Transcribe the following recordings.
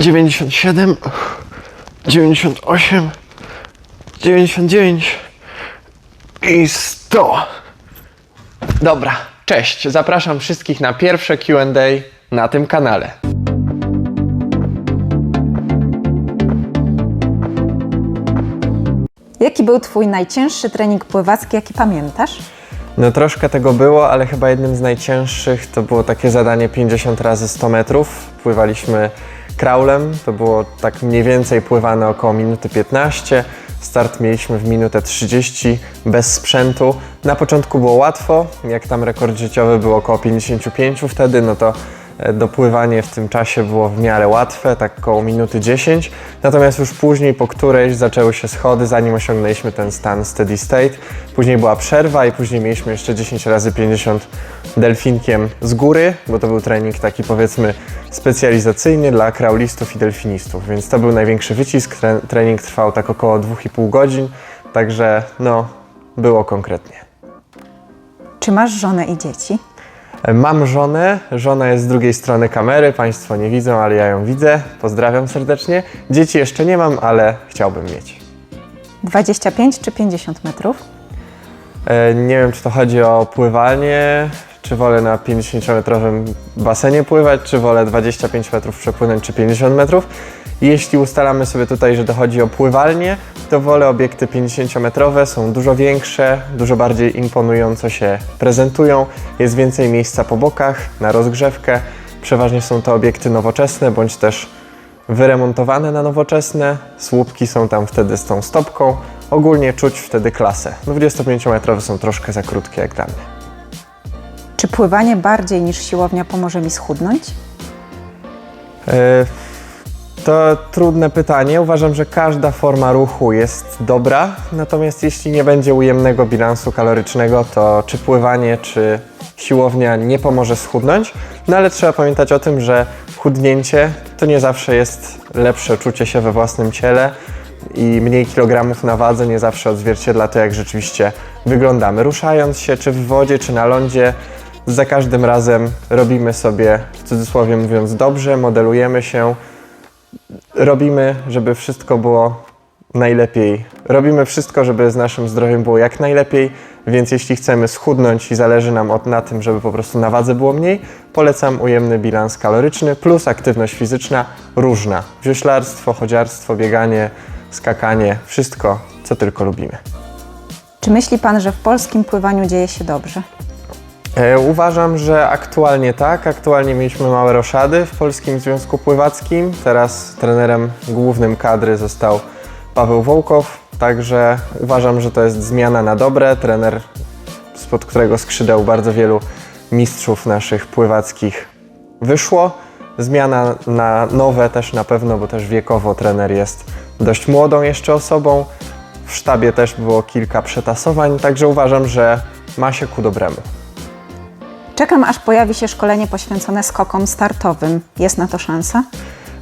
97, 98, 99 i 100. Dobra, cześć. Zapraszam wszystkich na pierwsze QA na tym kanale. Jaki był Twój najcięższy trening pływacki, jaki pamiętasz? No troszkę tego było, ale chyba jednym z najcięższych to było takie zadanie 50 razy 100 metrów. Pływaliśmy kraulem, to było tak mniej więcej pływane około minuty 15. Start mieliśmy w minutę 30 bez sprzętu. Na początku było łatwo, jak tam rekord życiowy był około 55 wtedy, no to dopływanie w tym czasie było w miarę łatwe, tak około minuty 10. Natomiast już później po którejś zaczęły się schody, zanim osiągnęliśmy ten stan steady state. Później była przerwa i później mieliśmy jeszcze 10 razy 50 delfinkiem z góry, bo to był trening taki powiedzmy specjalizacyjny dla kraulistów i delfinistów, więc to był największy wycisk. Tre- Trening trwał tak około 2,5 godzin, także no było konkretnie. Czy masz żonę i dzieci? Mam żonę, żona jest z drugiej strony kamery, Państwo nie widzą, ale ja ją widzę. Pozdrawiam serdecznie. Dzieci jeszcze nie mam, ale chciałbym mieć. 25 czy 50 metrów? E, Nie wiem, czy to chodzi o pływanie, czy wolę na 50-metrowym basenie pływać, czy wolę 25 metrów przepłynąć, czy 50 metrów. Jeśli ustalamy sobie tutaj, że to chodzi o pływalnię, to wolę obiekty 50-metrowe, są dużo większe, dużo bardziej imponująco się prezentują, jest więcej miejsca po bokach na rozgrzewkę. Przeważnie są to obiekty nowoczesne, bądź też wyremontowane na nowoczesne. Słupki są tam wtedy z tą stopką. Ogólnie czuć wtedy klasę. 25-metrowe są troszkę za krótkie jak dla mnie. Czy pływanie bardziej niż siłownia pomoże mi schudnąć? E, To trudne pytanie. Uważam, że każda forma ruchu jest dobra, natomiast jeśli nie będzie ujemnego bilansu kalorycznego, to czy pływanie, czy siłownia nie pomoże schudnąć. No ale trzeba pamiętać o tym, że chudnięcie to nie zawsze jest lepsze czucie się we własnym ciele i mniej kilogramów na wadze nie zawsze odzwierciedla to, jak rzeczywiście wyglądamy. Ruszając się, czy w wodzie, czy na lądzie, za każdym razem robimy sobie, w cudzysłowie mówiąc, dobrze, modelujemy się, robimy, żeby wszystko było najlepiej. Robimy wszystko, żeby z naszym zdrowiem było jak najlepiej, więc jeśli chcemy schudnąć i zależy nam od, na tym, żeby po prostu na wadze było mniej, polecam ujemny bilans kaloryczny plus aktywność fizyczna różna. Wioślarstwo, chodziarstwo, bieganie, skakanie, wszystko, co tylko lubimy. Czy myśli Pan, że w polskim pływaniu dzieje się dobrze? E, Uważam, że aktualnie tak. Aktualnie mieliśmy małe roszady w Polskim Związku Pływackim. Teraz trenerem głównym kadry został Paweł Wołkow, także uważam, że to jest zmiana na dobre. Trener, spod którego skrzydeł bardzo wielu mistrzów naszych pływackich wyszło. Zmiana na nowe też na pewno, bo też wiekowo trener jest dość młodą jeszcze osobą. W sztabie też było kilka przetasowań, także uważam, że ma się ku dobremu. Czekam, aż pojawi się szkolenie poświęcone skokom startowym. Jest na to szansa?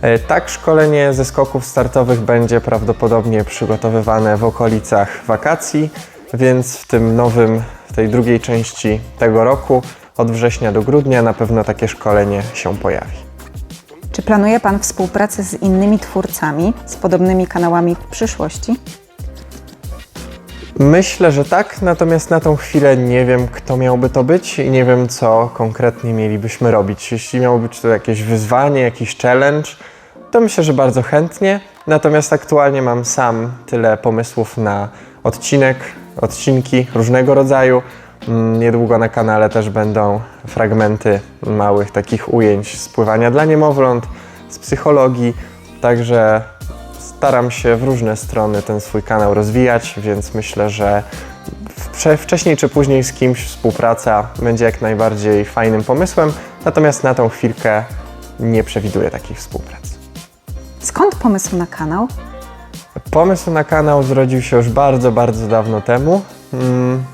E, Tak, szkolenie ze skoków startowych będzie prawdopodobnie przygotowywane w okolicach wakacji, więc w tym nowym, w tej drugiej części tego roku, od września do grudnia, na pewno takie szkolenie się pojawi. Czy planuje Pan współpracę z innymi twórcami, z podobnymi kanałami w przyszłości? Myślę, że tak, natomiast na tą chwilę nie wiem, kto miałby to być i nie wiem, co konkretnie mielibyśmy robić. Jeśli miało być to jakieś wyzwanie, jakiś challenge, to myślę, że bardzo chętnie. Natomiast aktualnie mam sam tyle pomysłów na odcinek, odcinki różnego rodzaju. Mm, Niedługo na kanale też będą fragmenty małych takich ujęć z pływania dla niemowląt, z psychologii, także staram się w różne strony ten swój kanał rozwijać, więc myślę, że wcze- wcześniej czy później z kimś współpraca będzie jak najbardziej fajnym pomysłem, natomiast na tą chwilkę nie przewiduję takich współprac. Skąd pomysł na kanał? Pomysł na kanał zrodził się już bardzo, bardzo dawno temu. Mm,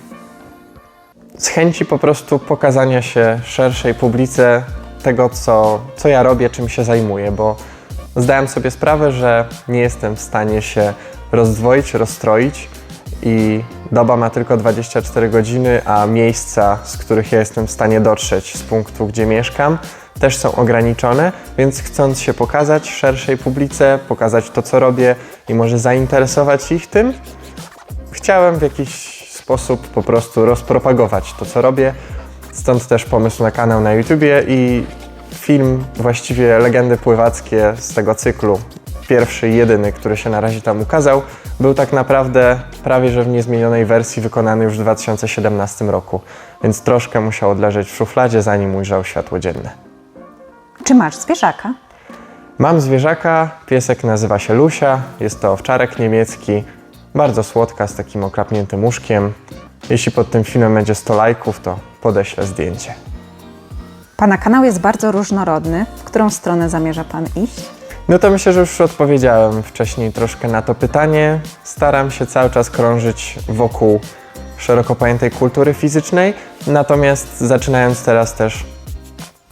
Z chęci po prostu pokazania się szerszej publice tego, co, co ja robię, czym się zajmuję, bo zdałem sobie sprawę, że nie jestem w stanie się rozdwoić, rozstroić i doba ma tylko 24 godziny, a miejsca, z których ja jestem w stanie dotrzeć z punktu, gdzie mieszkam, też są ograniczone, więc chcąc się pokazać szerszej publice, pokazać to, co robię i może zainteresować ich tym, chciałem w jakiś sposób po prostu rozpropagować to, co robię. Stąd też pomysł na kanał na YouTubie i film, właściwie legendy pływackie z tego cyklu, pierwszy i jedyny, który się na razie tam ukazał, był tak naprawdę prawie że w niezmienionej wersji wykonany już w 2017 roku, więc troszkę musiał odleżeć w szufladzie, zanim ujrzał światło dzienne. Czy masz zwierzaka? Mam zwierzaka, piesek nazywa się Lusia, jest to owczarek niemiecki, bardzo słodka, z takim okrapniętym łóżkiem. Jeśli pod tym filmem będzie 100 lajków, to podeślę zdjęcie. Pana kanał jest bardzo różnorodny. W którą stronę zamierza Pan iść? No to myślę, że już odpowiedziałem wcześniej troszkę na to pytanie. Staram się cały czas krążyć wokół szeroko pojętej kultury fizycznej, natomiast zaczynając teraz też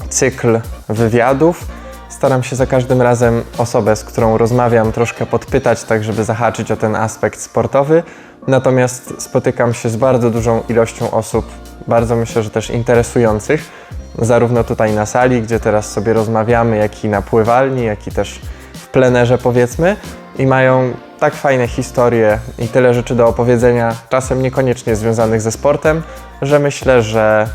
cykl wywiadów, staram się za każdym razem osobę, z którą rozmawiam, troszkę podpytać, tak żeby zahaczyć o ten aspekt sportowy. Natomiast spotykam się z bardzo dużą ilością osób, bardzo myślę, że też interesujących, zarówno tutaj na sali, gdzie teraz sobie rozmawiamy, jak i na pływalni, jak i też w plenerze powiedzmy i mają tak fajne historie i tyle rzeczy do opowiedzenia, czasem niekoniecznie związanych ze sportem, że myślę, że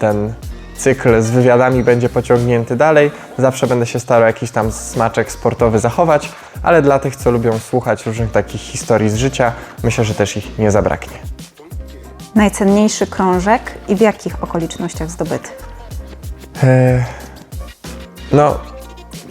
ten cykl z wywiadami będzie pociągnięty dalej. Zawsze będę się starał jakiś tam smaczek sportowy zachować, ale dla tych, co lubią słuchać różnych takich historii z życia, myślę, że też ich nie zabraknie. Najcenniejszy krążek i w jakich okolicznościach zdobyty? Eee, No,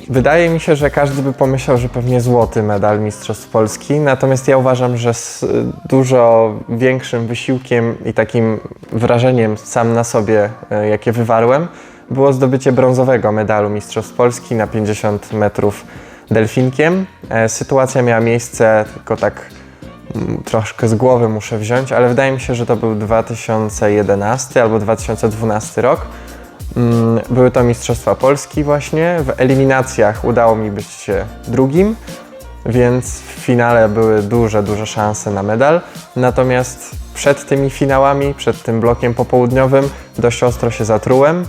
wydaje mi się, że każdy by pomyślał, że pewnie złoty medal Mistrzostw Polski, natomiast ja uważam, że z dużo większym wysiłkiem i takim wrażeniem sam na sobie, e, jakie wywarłem, było zdobycie brązowego medalu Mistrzostw Polski na 50 metrów delfinkiem. E, Sytuacja miała miejsce tylko tak mm, troszkę z głowy muszę wziąć, ale wydaje mi się, że to był 2011 albo 2012 rok. Mm, Były to Mistrzostwa Polski właśnie. W eliminacjach udało mi być drugim, więc w finale były duże, duże szanse na medal. Natomiast przed tymi finałami, przed tym blokiem popołudniowym dość ostro się zatrułem.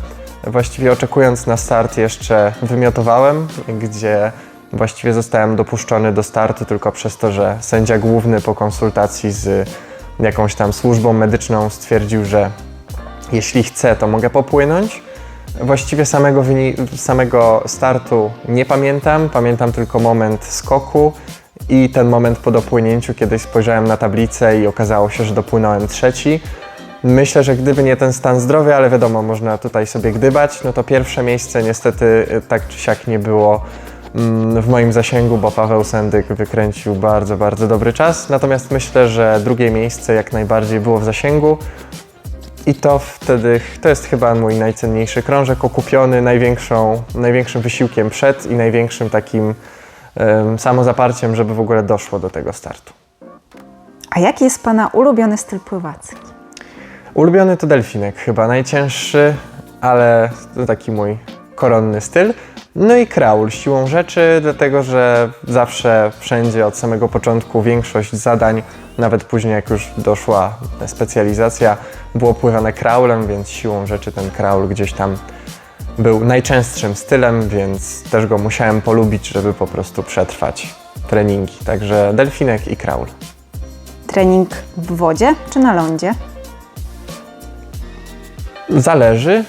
Właściwie oczekując na start jeszcze wymiotowałem, gdzie właściwie zostałem dopuszczony do startu tylko przez to, że sędzia główny po konsultacji z jakąś tam służbą medyczną stwierdził, że jeśli chcę, to mogę popłynąć. Właściwie samego, samego startu nie pamiętam, pamiętam tylko moment skoku i ten moment po dopłynięciu, kiedy spojrzałem na tablicę i okazało się, że dopłynąłem trzeci. Myślę, że gdyby nie ten stan zdrowia, ale wiadomo, można tutaj sobie gdybać, no to pierwsze miejsce niestety y, tak czy siak nie było mm, w moim zasięgu, bo Paweł Sendyk wykręcił bardzo, bardzo dobry czas. Natomiast myślę, że drugie miejsce jak najbardziej było w zasięgu. I to wtedy, to jest chyba mój najcenniejszy krążek, okupiony największą, największym wysiłkiem przed i największym takim em, samozaparciem, żeby w ogóle doszło do tego startu. A jaki jest Pana ulubiony styl pływacki? Ulubiony to delfinek, chyba najcięższy, ale to taki mój koronny styl. No i kraul siłą rzeczy, dlatego że zawsze, wszędzie od samego początku większość zadań, nawet później jak już doszła specjalizacja, było pływane kraulem, więc siłą rzeczy ten kraul gdzieś tam był najczęstszym stylem, więc też go musiałem polubić, żeby po prostu przetrwać treningi. Także delfinek i kraul. Trening w wodzie czy na lądzie? Zależy.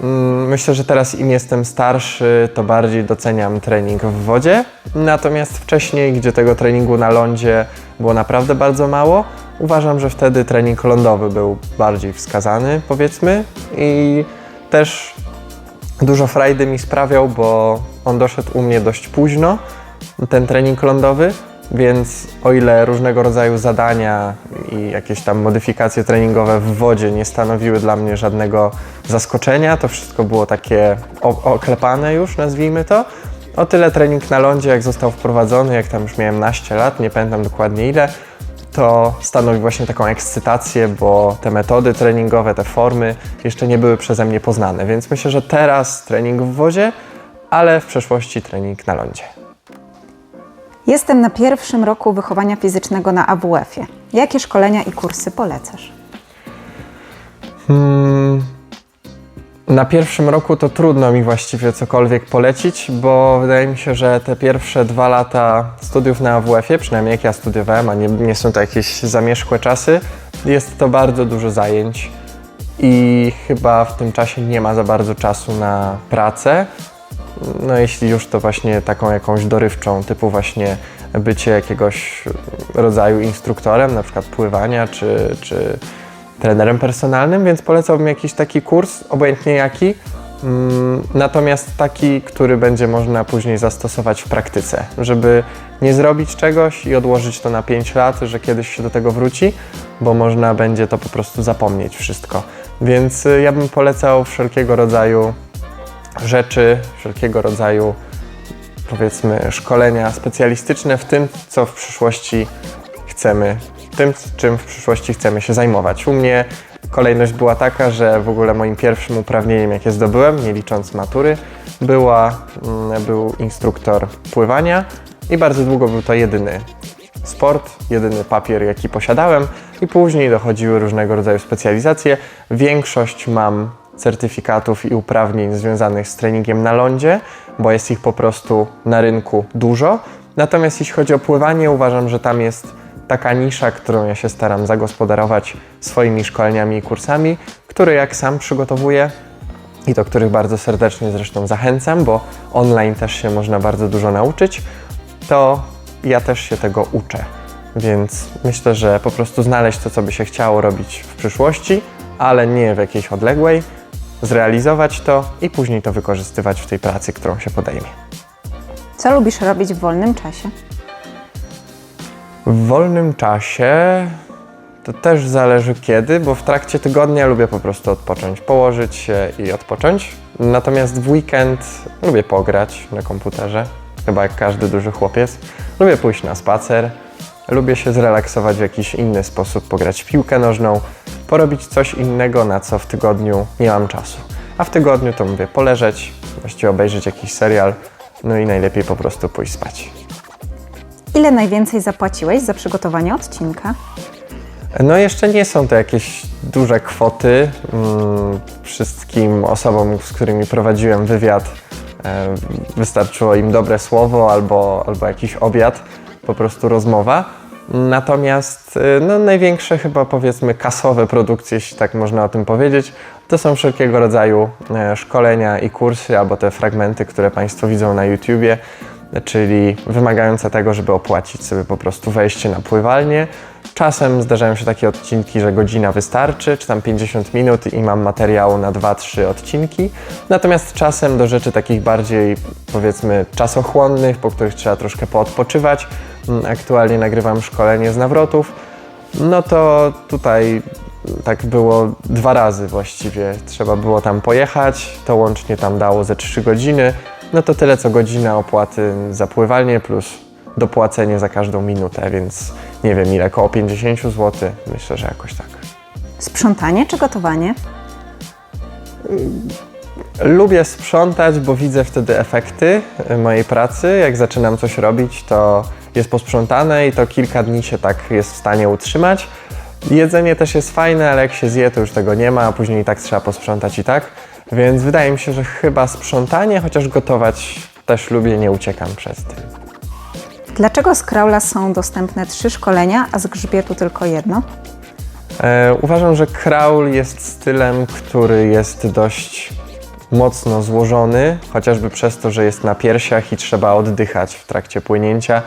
Mm, Myślę, że teraz im jestem starszy, to bardziej doceniam trening w wodzie. Natomiast wcześniej, gdzie tego treningu na lądzie było naprawdę bardzo mało, uważam, że wtedy trening lądowy był bardziej wskazany, powiedzmy. I też dużo frajdy mi sprawiał, bo on doszedł u mnie dość późno, ten trening lądowy, więc o ile różnego rodzaju zadania i jakieś tam modyfikacje treningowe w wodzie nie stanowiły dla mnie żadnego zaskoczenia, to wszystko było takie oklepane już, nazwijmy to. O tyle trening na lądzie, jak został wprowadzony, jak tam już miałem naście lat, nie pamiętam dokładnie ile, to stanowi właśnie taką ekscytację, bo te metody treningowe, te formy jeszcze nie były przeze mnie poznane, więc myślę, że teraz trening w wodzie, ale w przeszłości trening na lądzie. Jestem na pierwszym roku wychowania fizycznego na AWF-ie. Jakie szkolenia i kursy polecasz? Hmm. Na pierwszym roku to trudno mi właściwie cokolwiek polecić, bo wydaje mi się, że te pierwsze dwa lata studiów na AWF-ie, przynajmniej jak ja studiowałem, a nie, nie są to jakieś zamierzchłe czasy, jest to bardzo dużo zajęć i chyba w tym czasie nie ma za bardzo czasu na pracę. No jeśli już to właśnie taką jakąś dorywczą, typu właśnie bycie jakiegoś rodzaju instruktorem, na przykład pływania czy, czy trenerem personalnym, więc polecałbym jakiś taki kurs, obojętnie jaki. Mm, Natomiast taki, który będzie można później zastosować w praktyce, żeby nie zrobić czegoś i odłożyć to na 5 lat, że kiedyś się do tego wróci, bo można będzie to po prostu zapomnieć wszystko. Więc y, ja bym polecał wszelkiego rodzaju rzeczy, wszelkiego rodzaju powiedzmy szkolenia specjalistyczne w tym, co w przyszłości chcemy, tym, czym w przyszłości chcemy się zajmować. U mnie kolejność była taka, że w ogóle moim pierwszym uprawnieniem, jakie zdobyłem, nie licząc matury, była, mm, był instruktor pływania i bardzo długo był to jedyny sport, jedyny papier, jaki posiadałem i później dochodziły różnego rodzaju specjalizacje. Większość mam certyfikatów i uprawnień związanych z treningiem na lądzie, bo jest ich po prostu na rynku dużo. Natomiast jeśli chodzi o pływanie, uważam, że tam jest taka nisza, którą ja się staram zagospodarować swoimi szkoleniami i kursami, które jak sam przygotowuję i do których bardzo serdecznie zresztą zachęcam, bo online też się można bardzo dużo nauczyć, to ja też się tego uczę. Więc myślę, że po prostu znaleźć to, co by się chciało robić w przyszłości, ale nie w jakiejś odległej, zrealizować to i później to wykorzystywać w tej pracy, którą się podejmie. Co lubisz robić w wolnym czasie? W wolnym czasie to też zależy kiedy, bo w trakcie tygodnia lubię po prostu odpocząć, położyć się i odpocząć. Natomiast w weekend lubię pograć na komputerze, chyba jak każdy duży chłopiec. Lubię pójść na spacer, lubię się zrelaksować w jakiś inny sposób, pograć w piłkę nożną, porobić coś innego, na co w tygodniu nie mam czasu. A w tygodniu to mówię poleżeć, właściwie obejrzeć jakiś serial, no i najlepiej po prostu pójść spać. Ile najwięcej zapłaciłeś za przygotowanie odcinka? No jeszcze nie są to jakieś duże kwoty. Mm, Wszystkim osobom, z którymi prowadziłem wywiad, e, wystarczyło im dobre słowo albo, albo jakiś obiad, po prostu rozmowa. Natomiast e, no, największe chyba powiedzmy kasowe produkcje, jeśli tak można o tym powiedzieć, to są wszelkiego rodzaju e, szkolenia i kursy albo te fragmenty, które Państwo widzą na YouTubie czyli wymagające tego, żeby opłacić sobie po prostu wejście na pływalnię. Czasem zdarzają się takie odcinki, że godzina wystarczy, czy tam 50 minut i mam materiału na 2-3 odcinki. Natomiast czasem do rzeczy takich bardziej powiedzmy czasochłonnych, po których trzeba troszkę poodpoczywać. Mm, Aktualnie nagrywam szkolenie z nawrotów. No to tutaj tak było dwa razy właściwie. Trzeba było tam pojechać, to łącznie tam dało ze 3 godziny. No to tyle co godzina opłaty za pływalnię plus dopłacenie za każdą minutę, więc nie wiem ile, około 50 zł. Myślę, że jakoś tak. Sprzątanie czy gotowanie? Lubię sprzątać, bo widzę wtedy efekty y, mojej pracy. Jak zaczynam coś robić, to jest posprzątane i to kilka dni się tak jest w stanie utrzymać. Jedzenie też jest fajne, ale jak się zje, to już tego nie ma, a później i tak trzeba posprzątać i tak. Więc wydaje mi się, że chyba sprzątanie, chociaż gotować też lubię, nie uciekam przed tym. Dlaczego z Kraula są dostępne trzy szkolenia, a z grzbietu tylko jedno? E, uważam, że kraul jest stylem, który jest dość mocno złożony, chociażby przez to, że jest na piersiach i trzeba oddychać w trakcie płynięcia.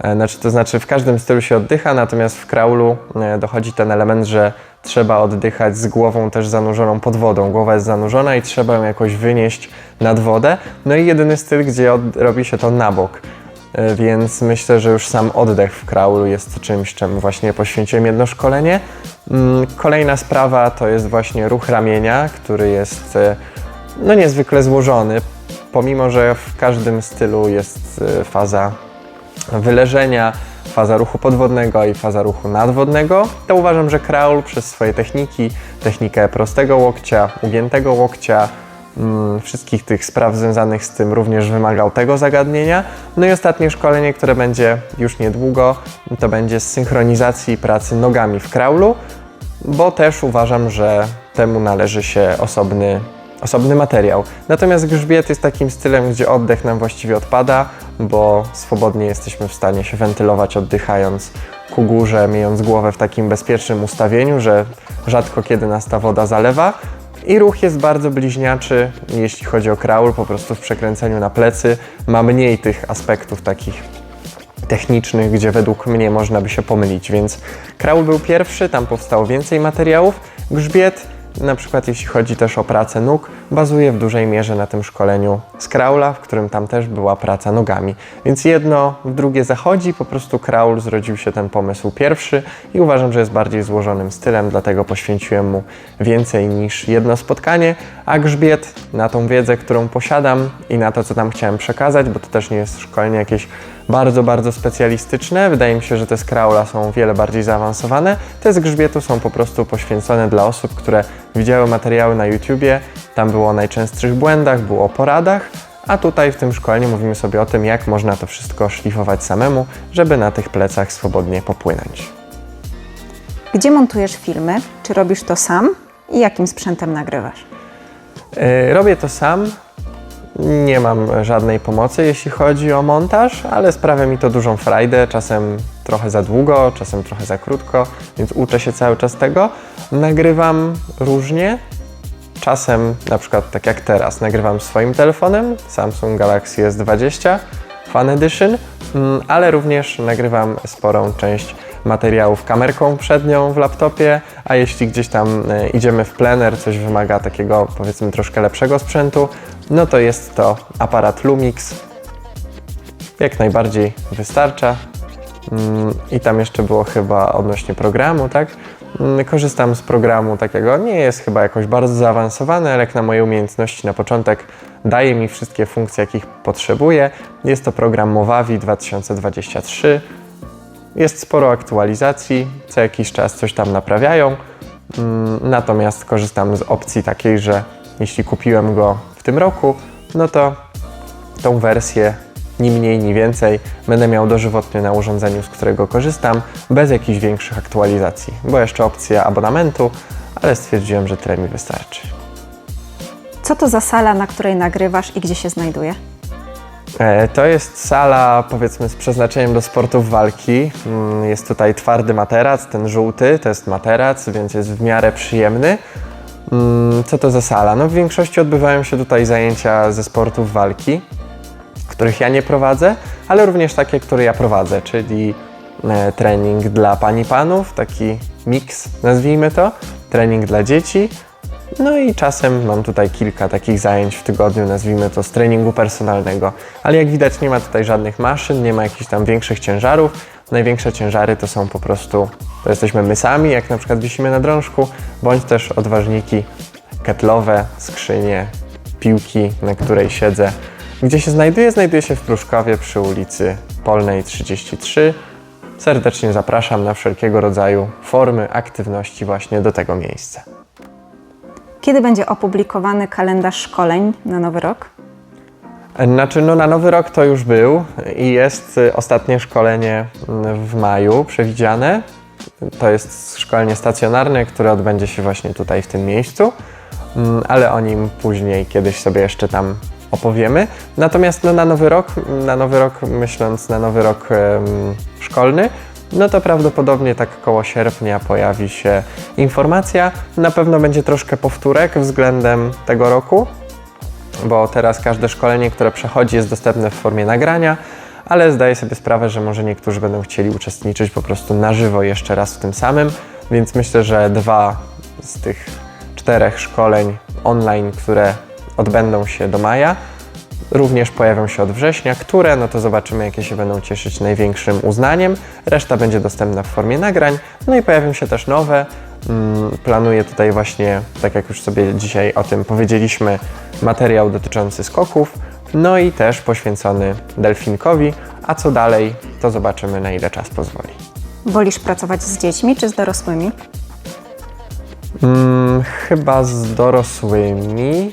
E, Znaczy, to znaczy w każdym stylu się oddycha, natomiast w kraulu e, dochodzi ten element, że trzeba oddychać z głową też zanurzoną pod wodą. Głowa jest zanurzona i trzeba ją jakoś wynieść nad wodę. No i jedyny styl, gdzie robi się to na bok. E, Więc myślę, że już sam oddech w kraulu jest czymś, czemu właśnie poświęciłem jedno szkolenie. Mm, Kolejna sprawa to jest właśnie ruch ramienia, który jest no niezwykle złożony, pomimo że w każdym stylu jest e, faza wyleżenia, faza ruchu podwodnego i faza ruchu nadwodnego, to uważam, że kraul przez swoje techniki, technikę prostego łokcia, ugiętego łokcia, mm, wszystkich tych spraw związanych z tym również wymagał tego zagadnienia. No i ostatnie szkolenie, które będzie już niedługo, to będzie z synchronizacji pracy nogami w kraulu, bo też uważam, że temu należy się osobny osobny materiał. Natomiast grzbiet jest takim stylem, gdzie oddech nam właściwie odpada, bo swobodnie jesteśmy w stanie się wentylować oddychając ku górze, miejąc głowę w takim bezpiecznym ustawieniu, że rzadko kiedy nas ta woda zalewa. I ruch jest bardzo bliźniaczy, jeśli chodzi o kraul, po prostu w przekręceniu na plecy ma mniej tych aspektów takich technicznych, gdzie według mnie można by się pomylić, więc kraul był pierwszy, tam powstało więcej materiałów. Grzbiet, na przykład jeśli chodzi też o pracę nóg, bazuje w dużej mierze na tym szkoleniu z kraula, w którym tam też była praca nogami. Więc jedno w drugie zachodzi, po prostu kraul zrodził się ten pomysł pierwszy i uważam, że jest bardziej złożonym stylem, dlatego poświęciłem mu więcej niż jedno spotkanie, a grzbiet na tą wiedzę, którą posiadam i na to, co tam chciałem przekazać, bo to też nie jest szkolenie jakieś bardzo, bardzo specjalistyczne. Wydaje mi się, że te z kraula są o wiele bardziej zaawansowane. Te z grzbietu są po prostu poświęcone dla osób, które widziały materiały na YouTubie. Tam było o najczęstszych błędach, było o poradach, a tutaj w tym szkoleniu mówimy sobie o tym, jak można to wszystko szlifować samemu, żeby na tych plecach swobodnie popłynąć. Gdzie montujesz filmy? Czy robisz to sam? I jakim sprzętem nagrywasz? Yy, Robię to sam. Nie mam żadnej pomocy, jeśli chodzi o montaż, ale sprawia mi to dużą frajdę. Czasem trochę za długo, czasem trochę za krótko, więc uczę się cały czas tego. Nagrywam różnie. Czasem, na przykład tak jak teraz, nagrywam swoim telefonem Samsung Galaxy S20 Fan Edition, mm, ale również nagrywam sporą część materiałów kamerką przednią w laptopie, a jeśli gdzieś tam e, idziemy w plener, coś wymaga takiego powiedzmy troszkę lepszego sprzętu, no to jest to aparat Lumix. Jak najbardziej wystarcza. Mm, I tam jeszcze było chyba odnośnie programu, tak? Mm, Korzystam z programu takiego, nie jest chyba jakoś bardzo zaawansowany, ale jak na moje umiejętności na początek daje mi wszystkie funkcje, jakich potrzebuję. Jest to program Movavi 2023. Jest sporo aktualizacji, co jakiś czas coś tam naprawiają. Mm, Natomiast korzystam z opcji takiej, że jeśli kupiłem go tym roku, no to tą wersję ni mniej, ni więcej będę miał dożywotnie na urządzeniu, z którego korzystam, bez jakichś większych aktualizacji. Była jeszcze opcja abonamentu, ale stwierdziłem, że tyle mi wystarczy. Co to za sala, na której nagrywasz i gdzie się znajduje? E, To jest sala, powiedzmy, z przeznaczeniem do sportów walki. Mm, Jest tutaj twardy materac, ten żółty to jest materac, więc jest w miarę przyjemny. Mm, Co to za sala? No w większości odbywają się tutaj zajęcia ze sportów walki, których ja nie prowadzę, ale również takie, które ja prowadzę, czyli e, trening dla pani panów, taki miks, nazwijmy to, trening dla dzieci. No i czasem mam tutaj kilka takich zajęć w tygodniu, nazwijmy to z treningu personalnego. Ale jak widać nie ma tutaj żadnych maszyn, nie ma jakichś tam większych ciężarów. Największe ciężary to są po prostu, to jesteśmy my sami, jak na przykład wisimy na drążku, bądź też odważniki ketlowe, skrzynie, piłki, na której siedzę. Gdzie się znajduje? Znajduje się w Pruszkowie przy ulicy Polnej 33. Serdecznie zapraszam na wszelkiego rodzaju formy aktywności właśnie do tego miejsca. Kiedy będzie opublikowany kalendarz szkoleń na nowy rok? Znaczy, no na nowy rok to już był i jest y, ostatnie szkolenie mm, w maju przewidziane. To jest szkolenie stacjonarne, które odbędzie się właśnie tutaj w tym miejscu, Mm, ale o nim później kiedyś sobie jeszcze tam opowiemy. Natomiast no, na nowy rok, na nowy rok, myśląc na nowy rok szkolny, no to prawdopodobnie tak koło sierpnia pojawi się informacja. Na pewno będzie troszkę powtórek względem tego roku, bo teraz każde szkolenie, które przechodzi, jest dostępne w formie nagrania, ale zdaję sobie sprawę, że może niektórzy będą chcieli uczestniczyć po prostu na żywo jeszcze raz w tym samym, więc myślę, że dwa z tych czterech szkoleń online, które odbędą się do maja, również pojawią się od września, które no to zobaczymy, jakie się będą cieszyć największym uznaniem. Reszta będzie dostępna w formie nagrań, no i pojawią się też nowe. Mm, Planuję tutaj właśnie, tak jak już sobie dzisiaj o tym powiedzieliśmy, materiał dotyczący skoków, no i też poświęcony delfinkowi, a co dalej, to zobaczymy na ile czas pozwoli. Wolisz pracować z dziećmi czy z dorosłymi? Mm, chyba z dorosłymi.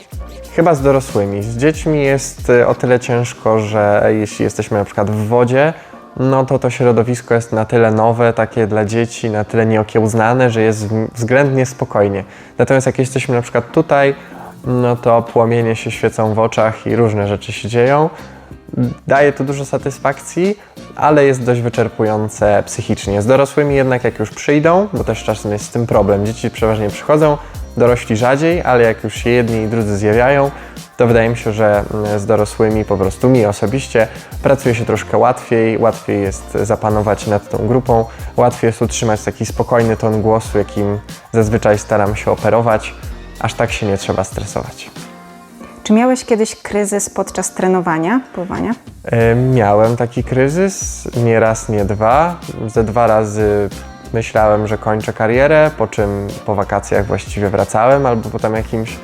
Chyba z dorosłymi. Z dziećmi jest y, o tyle ciężko, że jeśli jesteśmy na przykład w wodzie, no to to środowisko jest na tyle nowe, takie dla dzieci, na tyle nieokiełznane, że jest względnie spokojnie. Natomiast jak jesteśmy na przykład tutaj, no to płomienie się świecą w oczach i różne rzeczy się dzieją. Daje to dużo satysfakcji, ale jest dość wyczerpujące psychicznie. Z dorosłymi jednak jak już przyjdą, bo też czasem jest z tym problem. Dzieci przeważnie przychodzą, dorośli rzadziej, ale jak już się jedni i drudzy zjawiają, to wydaje mi się, że mm, z dorosłymi, po prostu mi osobiście, pracuje się troszkę łatwiej, łatwiej jest zapanować nad tą grupą, łatwiej jest utrzymać taki spokojny ton głosu, jakim zazwyczaj staram się operować, aż tak się nie trzeba stresować. Czy miałeś kiedyś kryzys podczas trenowania pływania? E, Miałem taki kryzys, nie raz, nie dwa. Ze dwa razy myślałem, że kończę karierę, po czym po wakacjach właściwie wracałem, albo po tam jakimś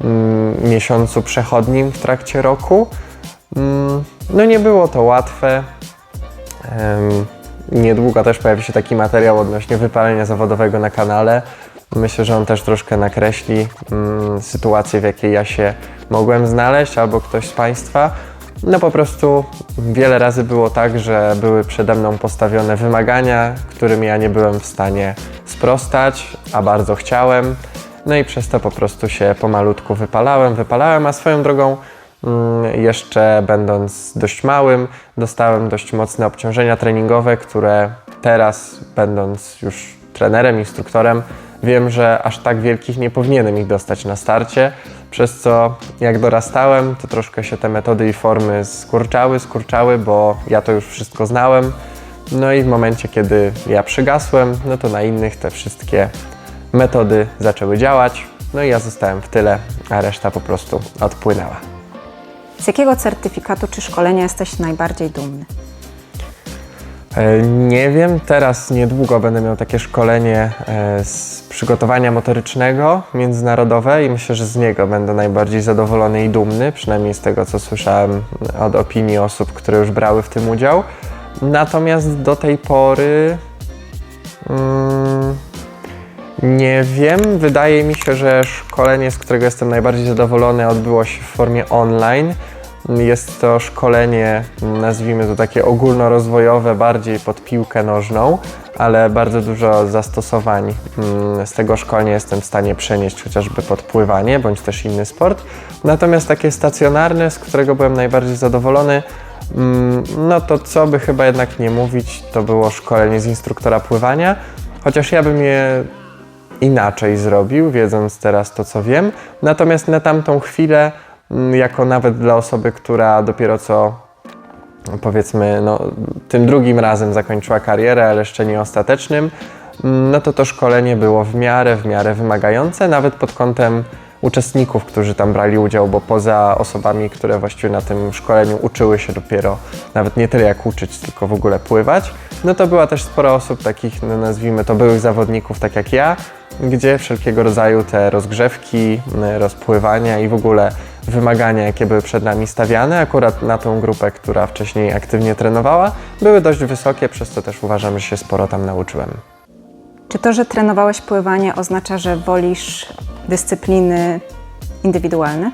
mm, miesiącu przechodnim w trakcie roku. Mm, no nie było to łatwe. Em, Niedługo też pojawi się taki materiał odnośnie wypalenia zawodowego na kanale. Myślę, że on też troszkę nakreśli mm, sytuację, w jakiej ja się mogłem znaleźć, albo ktoś z Państwa. No po prostu wiele razy było tak, że były przede mną postawione wymagania, którym ja nie byłem w stanie sprostać, a bardzo chciałem. No i przez to po prostu się pomalutku wypalałem, wypalałem, a swoją drogą Mm, Jeszcze będąc dość małym, dostałem dość mocne obciążenia treningowe, które teraz, będąc już trenerem, instruktorem, wiem, że aż tak wielkich nie powinienem ich dostać na starcie. Przez co jak dorastałem, to troszkę się te metody i formy skurczały, skurczały, bo ja to już wszystko znałem. No i w momencie, kiedy ja przygasłem, no to na innych te wszystkie metody zaczęły działać. No i ja zostałem w tyle, a reszta po prostu odpłynęła. Z jakiego certyfikatu czy szkolenia jesteś najbardziej dumny? E, Nie wiem, teraz niedługo będę miał takie szkolenie e, z przygotowania motorycznego międzynarodowe i myślę, że z niego będę najbardziej zadowolony i dumny, przynajmniej z tego, co słyszałem od opinii osób, które już brały w tym udział. Natomiast do tej pory mm, nie wiem. Wydaje mi się, że szkolenie, z którego jestem najbardziej zadowolony, odbyło się w formie online. Jest to szkolenie, nazwijmy to takie ogólnorozwojowe, bardziej pod piłkę nożną, ale bardzo dużo zastosowań mm, z tego szkolenia jestem w stanie przenieść chociażby pod pływanie bądź też inny sport. Natomiast takie stacjonarne, z którego byłem najbardziej zadowolony, mm, no to co by chyba jednak nie mówić, to było szkolenie z instruktora pływania, chociaż ja bym je inaczej zrobił, wiedząc teraz to, co wiem. Natomiast na tamtą chwilę, jako nawet dla osoby, która dopiero co powiedzmy, no, tym drugim razem zakończyła karierę, ale jeszcze nie ostatecznym, mm, no to to szkolenie było w miarę, w miarę wymagające, nawet pod kątem uczestników, którzy tam brali udział, bo poza osobami, które właściwie na tym szkoleniu uczyły się dopiero, nawet nie tyle jak uczyć, tylko w ogóle pływać, no to była też sporo osób takich, no nazwijmy to byłych zawodników, tak jak ja, gdzie wszelkiego rodzaju te rozgrzewki, m, rozpływania i w ogóle wymagania, jakie były przed nami stawiane, akurat na tą grupę, która wcześniej aktywnie trenowała, były dość wysokie, przez co też uważam, że się sporo tam nauczyłem. Czy to, że trenowałeś pływanie, oznacza, że wolisz dyscypliny indywidualne?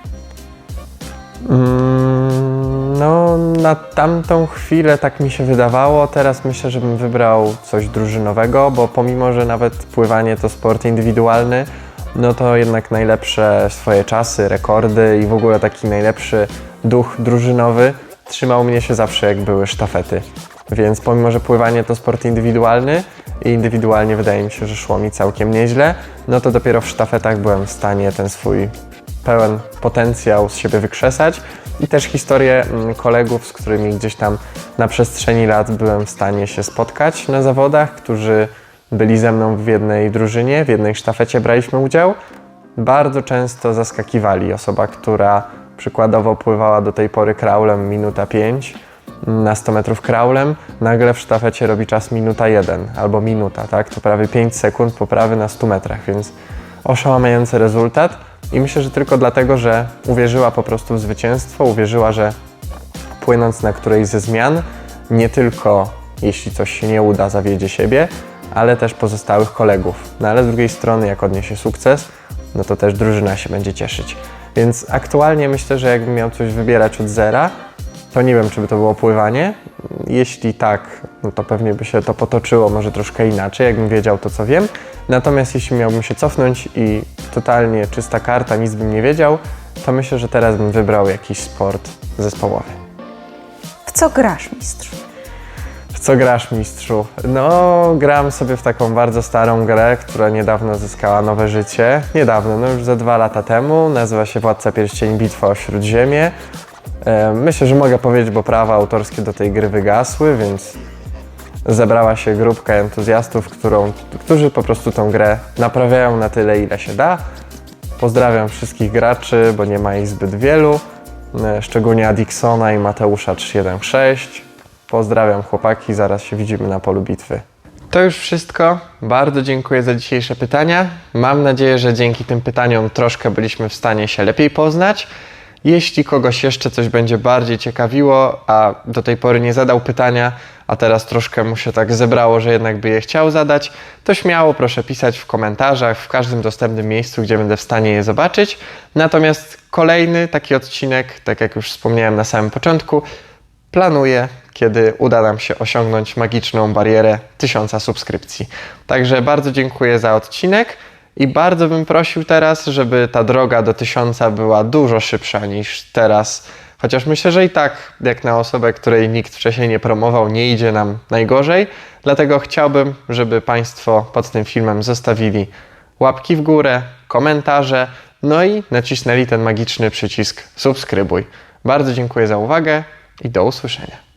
Mm, No, na tamtą chwilę tak mi się wydawało. Teraz myślę, że bym wybrał coś drużynowego, bo pomimo, że nawet pływanie to sport indywidualny, no to jednak najlepsze swoje czasy, rekordy i w ogóle taki najlepszy duch drużynowy trzymał mnie się zawsze, jak były sztafety. Więc pomimo, że pływanie to sport indywidualny i indywidualnie wydaje mi się, że szło mi całkiem nieźle, no to dopiero w sztafetach byłem w stanie ten swój pełen potencjał z siebie wykrzesać i też historie mm, kolegów, z którymi gdzieś tam na przestrzeni lat byłem w stanie się spotkać na zawodach, którzy byli ze mną w jednej drużynie, w jednej sztafecie braliśmy udział. Bardzo często zaskakiwali. Osoba, która przykładowo pływała do tej pory kraulem minuta 5 na 100 metrów kraulem, nagle w sztafecie robi czas minuta 1 albo minuta, tak? To prawie 5 sekund poprawy na 100 metrach, więc oszałamiający rezultat. I myślę, że tylko dlatego, że uwierzyła po prostu w zwycięstwo, uwierzyła, że płynąc na którejś ze zmian, nie tylko jeśli coś się nie uda, zawiedzie siebie, ale też pozostałych kolegów. No ale z drugiej strony, jak odniesie sukces, no to też drużyna się będzie cieszyć. Więc aktualnie myślę, że jakbym miał coś wybierać od zera, to nie wiem, czy by to było pływanie. Jeśli tak, no to pewnie by się to potoczyło może troszkę inaczej, jakbym wiedział to, co wiem. Natomiast jeśli miałbym się cofnąć i totalnie czysta karta, nic bym nie wiedział, to myślę, że teraz bym wybrał jakiś sport zespołowy. W co grasz, mistrzu? Co grasz, mistrzu? No, gram sobie w taką bardzo starą grę, która niedawno zyskała nowe życie. Niedawno, no już ze dwa lata temu. Nazywa się Władca Pierścieni Bitwa o Śródziemie. E, myślę, że mogę powiedzieć, bo prawa autorskie do tej gry wygasły, więc zebrała się grupka entuzjastów, którą, którzy po prostu tą grę naprawiają na tyle, ile się da. Pozdrawiam wszystkich graczy, bo nie ma ich zbyt wielu, e, szczególnie Adiksona i Mateusza 316. Pozdrawiam chłopaki, zaraz się widzimy na polu bitwy. To już wszystko. Bardzo dziękuję za dzisiejsze pytania. Mam nadzieję, że dzięki tym pytaniom troszkę byliśmy w stanie się lepiej poznać. Jeśli kogoś jeszcze coś będzie bardziej ciekawiło, a do tej pory nie zadał pytania, a teraz troszkę mu się tak zebrało, że jednak by je chciał zadać, to śmiało proszę pisać w komentarzach, w każdym dostępnym miejscu, gdzie będę w stanie je zobaczyć. Natomiast kolejny taki odcinek, tak jak już wspomniałem na samym początku, planuję, kiedy uda nam się osiągnąć magiczną barierę tysiąca subskrypcji. Także bardzo dziękuję za odcinek i bardzo bym prosił teraz, żeby ta droga do tysiąca była dużo szybsza niż teraz. Chociaż myślę, że i tak, jak na osobę, której nikt wcześniej nie promował, nie idzie nam najgorzej. Dlatego chciałbym, żeby Państwo pod tym filmem zostawili łapki w górę, komentarze, no i nacisnęli ten magiczny przycisk subskrybuj. Bardzo dziękuję za uwagę i do usłyszenia.